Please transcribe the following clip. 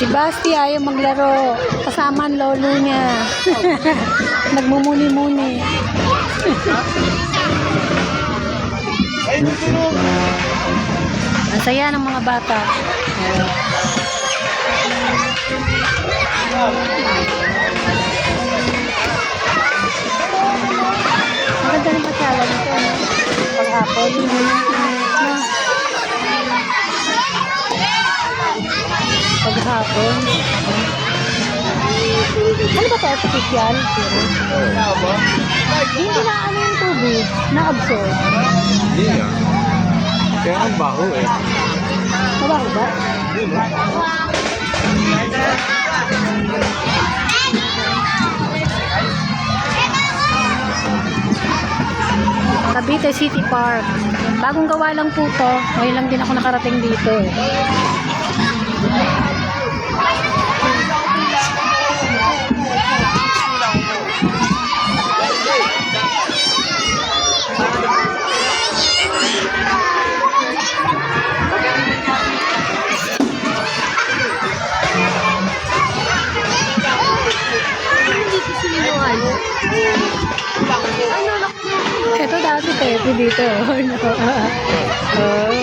Si Basti ayaw maglaro. Kasama ang lolo niya. Nagmumuni-muni. Ang saya ng mga bata. Maganda ng pasyala nito. Paghapon. Paghapon. Ano ba ito? Artificial? Hindi na ano yung tubig. Na-absorb. Hindi ah. Kaya ang baho eh. Mabaho ba? Hindi? Cavite City Park. Bagong gawa lang po to. Ngayon lang din ako nakarating dito. eh. Ito dati Pepe dito. Oh, no. oh.